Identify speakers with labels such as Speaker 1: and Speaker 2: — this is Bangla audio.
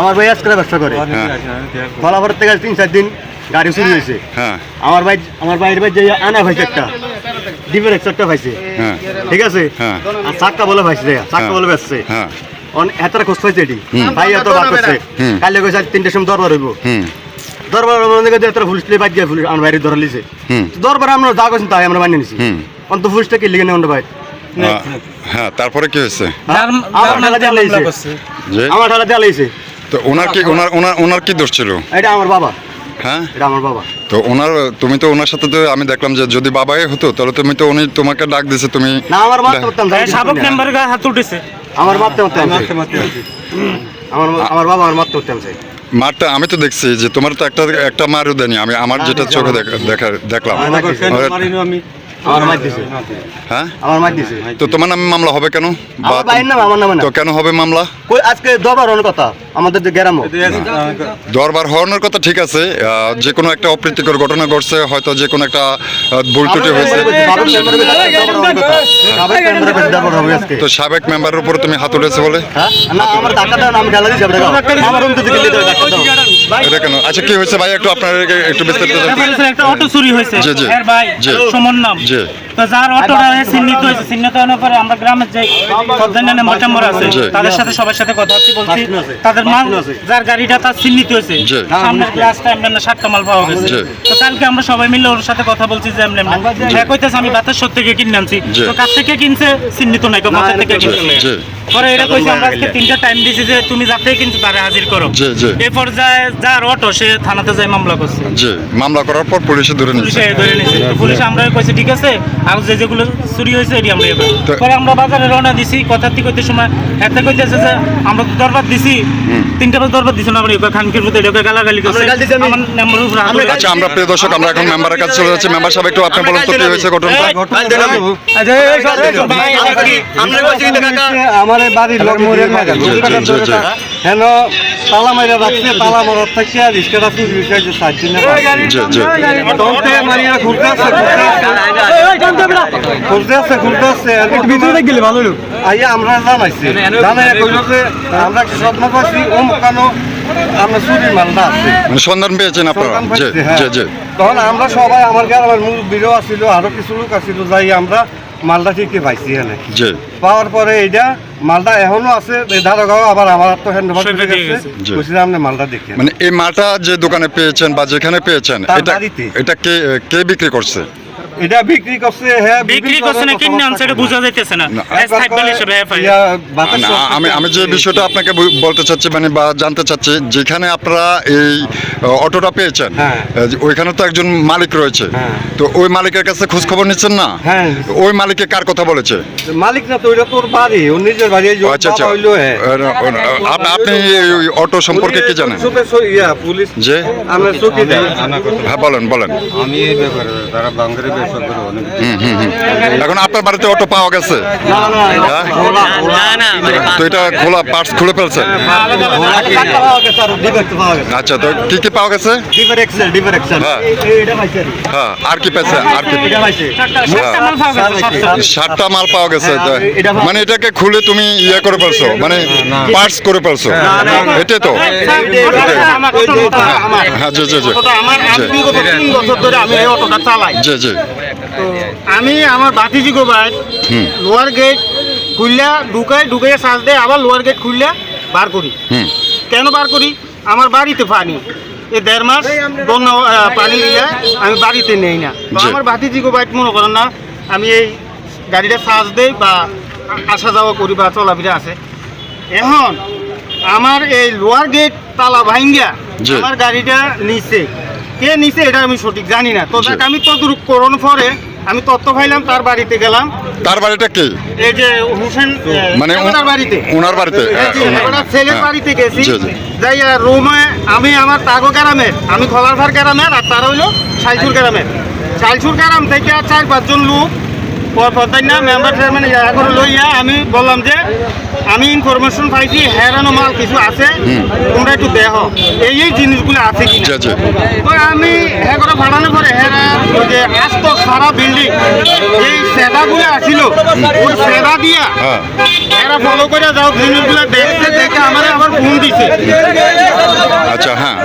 Speaker 1: আমার ভাই আজকে ব্যবসা করে। বলাভর থেকে তিন চার দিন গাড়ি চুরি হয়েছে।
Speaker 2: হ্যাঁ।
Speaker 1: আমার ভাই আমার ভাইয়ের ভাই যে আনা ভাইছে একটা ডিপের একটা পাইছে
Speaker 2: হ্যাঁ।
Speaker 1: ঠিক আছে?
Speaker 2: হ্যাঁ।
Speaker 1: আর চাক্কা বলে ভাইছে
Speaker 2: হ্যাঁ।
Speaker 1: বলে বেচছে।
Speaker 2: হ্যাঁ।
Speaker 1: এতটা কষ্ট হয়েছে এটি। ভাই এত বার করছে। কালে কইছে তিনটের সময় দরবার হইব। দরবার মনে করে এত পুলিশ প্লে বাদ গিয়ে পুলিশ আমার বাইরে ধরা লিছে দরবার আমরা যা করছেন তাই আমরা মানিয়ে নিছি। অন্ত পুলিশটা কি লিখে নেই ভাই?
Speaker 2: আহ, হ্যাঁ তারপরে কি হয়েছে?
Speaker 1: আমার ঠেলা
Speaker 2: তো ওনার কি ওনার ওনার ওনার কি দোষ ছিল?
Speaker 1: এটা আমার বাবা।
Speaker 2: হ্যাঁ?
Speaker 1: এটা আমার বাবা।
Speaker 2: তো ওনার তুমি তো ওনার সাথে তো আমি দেখলাম যে যদি বাবাই হতো তাহলে তুমি তো উনি তোমাকে ডাক দিছে তুমি
Speaker 1: না আমার মারতে পারতাম যাই কিছু
Speaker 3: সাবেক
Speaker 1: না।
Speaker 3: মেম্বারের গায়ে হাত উঠেছে।
Speaker 1: আমার মারতে পারতাম আমার আমার বাবা আমার মারতে পারতাম চাই
Speaker 2: মারটা আমি তো দেখছি যে তোমার তো একটা একটা মারও দেয়নি। আমি আমার যেটা চোখে দেখা- দেখা দেখলাম।
Speaker 1: আমার মার দিছে।
Speaker 2: হ্যাঁ?
Speaker 1: আমার মার দিছে।
Speaker 2: তো তোমার নামে মামলা হবে কেন?
Speaker 1: আমার ভাইয়ের নাম আমার নামে না।
Speaker 2: তো কেন হবে মামলা?
Speaker 1: কই আজকে দরবার হওয়ার কথা আমাদের যে গ্রামও।
Speaker 2: দরবার হওয়ানোর কথা ঠিক আছে আহ, যে কোনো একটা অপ্রীতিকর ঘটনা ঘটছে হয়তো যে কোনো একটা আহ, ভুল ত্রুটি হয়েছে। তো সাবেক মেম্বারের উপর তুমি হাত উঠেছে বলে?
Speaker 1: হ্যাঁ? না আমার টাকা না, আমি ঢালা দিছি আপনাকে আমার রুম থেকে লিখে দাও, টাকা দাও।
Speaker 2: এটা কেন? আচ্ছা কি হয়েছে ভাই? একটু আপনার একটু বিস্তারিত
Speaker 3: একটা অটো চুরি হয়েছে।
Speaker 2: জি, জি।
Speaker 3: এর ভাই সুমন নাম।
Speaker 2: জি।
Speaker 3: তো যার অটোটা চিহ্নিত হয়েছে চিহ্নিত হওয়ার পরে আমরা গ্রামের যে সর্দার মেম্বার আছে তাদের সাথে সবার সাথে কথা হচ্ছে বলছি তাদের মাল যার গাড়িটা তার চিহ্নিত হয়েছে। সামনের গ্লাসটা এমনি সাতটা মাল পাওয়া গেছে। তো কালকে আমরা সবাই মিলে ওর সাথে কথা বলছি যে এমনি এমনি। হ্যাঁ কইতেছে আমি বাতাস সত্য থেকে কিনে আনছি। তো কার থেকে কিনছে? চিহ্নিত নাই কোথা থেকে কিনছে। পরে এটা কইছে আমরা আজকে তিনটা টাইম দিছি যে তুমি যাতে কিন্তু তারে হাজির করো
Speaker 2: জি, জি।
Speaker 3: এই পর্যায়ে যার অটো সে থানাতে যায় মামলা করছে
Speaker 2: জি মামলা করার পর পুলিশে ধরে নিচ্ছে
Speaker 3: পুলিশে ধরে নিয়েছে পুলিশ আমরা কইছে ঠিক আছে আর যে যেগুলো চুরি হয়েছে এটি আমরা ইয়ে করব।
Speaker 2: তো-
Speaker 3: পরে আমরা বাজারে রওনা দিছি কথা ঠিক করতে সময় এতে কইতেছে যে আমরা তো দরবার দিছি তিনটা বাজে দরবার দিছি না আমরা ইয়ে খানকির মধ্যে এটাকে গালাগালি করছে
Speaker 1: আমরা
Speaker 3: নাম্বার উপর।
Speaker 2: আচ্ছা প্রিয় দর্শক এখন মেম্বারের কাছে চলে যাচ্ছি মেম্বার সাহেব একটু আপনি বলুন তো কি হয়েছে ঘটনাটা
Speaker 1: কাল দিলাম।
Speaker 3: ভাই,
Speaker 1: আমরা আমরা
Speaker 4: বাড়ির লোক মরে না। হেন তালা মাইরা রাখছে তালা মারার থেকে আর যে মারিয়া ঘুরতে ঘুরতে আসছে ঘুরতে আসছে ভিতরে গেলে ভালো লোক আইয়া আমরা জানাইছি। জানাই কইল যে আমরা স্বপ্ন পাচ্ছি? ও আমরা চুরির মালটা আছে।
Speaker 2: মানে সন্ধান পেয়েছেন আপনারা?
Speaker 4: হ্যাঁ। তখন আমরা সবাই আমার গ্রামের মুরব্বীরও আসছিল আরও কিছু লোক আসছিল যাই আমরা মালটা ঠিকই পাইছি এনে।
Speaker 2: জি।
Speaker 4: পাওয়ার পরে এইটা মালদা এখনও আছে ধারগাঁও আবার আমার তো হ্যান্ড
Speaker 3: মালদা গেছে।
Speaker 4: মালটা দেখে
Speaker 2: মানে এই মালটা যে দোকানে পেয়েছেন বা যেখানে পেয়েছেন এটা এটা কে কে বিক্রি করছে?
Speaker 4: এটা বিক্রি করছে হ্যাঁ
Speaker 3: বিক্রি করছে না কিনে আনছে এটা বোঝা যাইতেছে না।
Speaker 2: আমি আমি যে বিষয়টা আপনাকে বলতে চাচ্ছি মানে বা জানতে চাচ্ছি যেখানে আপনারা এই অটোটা পেয়েছেন
Speaker 4: হ্যাঁ।
Speaker 2: ওইখানে তো একজন মালিক রয়েছে
Speaker 4: হ্যাঁ।
Speaker 2: তো ওই মালিকের কাছে খোঁজ খবর নিচ্ছেন না?
Speaker 4: হ্যাঁ।
Speaker 2: ওই মালিকে কার কথা বলেছে?
Speaker 4: মালিক না তো ওইটা তোর বাড়ি ওর নিজের বাড়ি
Speaker 2: আচ্ছা আচ্ছা। আপনি ওই অটো সম্পর্কে কি জানেন?
Speaker 4: পুলিশ
Speaker 2: যে?
Speaker 4: আমরা
Speaker 2: হ্যাঁ বলেন বলেন।
Speaker 5: আমি এই ব্যাপারে তারা বাঙ্গারি
Speaker 2: এখন আপনার বাড়িতে অটো পাওয়া গেছে হ্যাঁ? তো এটা খোলা পার্টস খুলে
Speaker 1: গেছে।
Speaker 2: আচ্ছা তো কি কি পাওয়া গেছে। হ্যাঁ।
Speaker 1: আর কি।
Speaker 2: হ্যাঁ আর পেয়েছে আর কি
Speaker 3: সাতটা সাতটা মাল পাওয়া গেছে
Speaker 1: হ্যাঁ।
Speaker 2: মানে এটাকে খুলে তুমি ইয়ে করে ফেলছো মানে পার্টস করে ফেলছো এটাই তো হ্যাঁ জি জি জি জি। জি
Speaker 3: আমি আমার বাতিজি গো ভাই
Speaker 2: হুম।
Speaker 3: লোয়ার গেট খুললা ঢুকাই ঢুকাই সাজ দেয় আবার লোয়ার গেট খুললা বার করি। কেন বার করি? আমার বাড়িতে পানি। এই দেড় মাস বন্যা পানি দিয়ে আমি বাড়িতে নেই না। তো। আমার বাতিজি গো বাইক মনে করেন না আমি এই গাড়িটা সাজ দেই বা আসা যাওয়া করি বা চলাফেরা আছে। এখন আমার এই লোয়ার গেট তালা ভাঙ্গা। আমার গাড়িটা নিচে কে নিছে এটা আমি সঠিক জানি না। তো। দেখ আমি তদরূপ করোন পরে। আমি তত্ত্ব পাইলাম তার বাড়িতে গেলাম।
Speaker 2: তার বাড়িটা কে?
Speaker 3: এই যে হোসেন
Speaker 2: মানে
Speaker 3: ওনার বাড়িতে।
Speaker 2: ওনার বাড়িতে
Speaker 3: এই
Speaker 2: হ্যাঁ,
Speaker 3: ওনার ছেলের
Speaker 2: হ্যাঁ।
Speaker 3: বাড়িতে গেছি। যাই রুমে আমি আমার তাগো গ্রামের আমি খলারভার গ্রামের আর তার হইল সাইসুর গ্রামের। সাইসুর গ্রাম থেকে আর চার পাঁচজন লোক পদাই না মেম্বার চেয়ারম্যান ইয়া করে লইয়া আমি বললাম যে আমি ইনফরমেশন পাইছি হেরানো মাল কিছু আছে তোমরা একটু দেহ। এই এই জিনিসগুলো আছে কি
Speaker 2: জি জি
Speaker 3: তো আমি হ্যাঁ করে ফাটানোর পরে হেরা ওই যে আস্ত সারা বিল্ডিং এই সেদাগুলো আসিল ওই সেদা দিয়া
Speaker 2: হ্যাঁ।
Speaker 3: এরা ফলো করে যাও জিনিসগুলো দেখতে দেখে আমার আবার ফোন দিছে।
Speaker 2: আচ্ছা হ্যাঁ।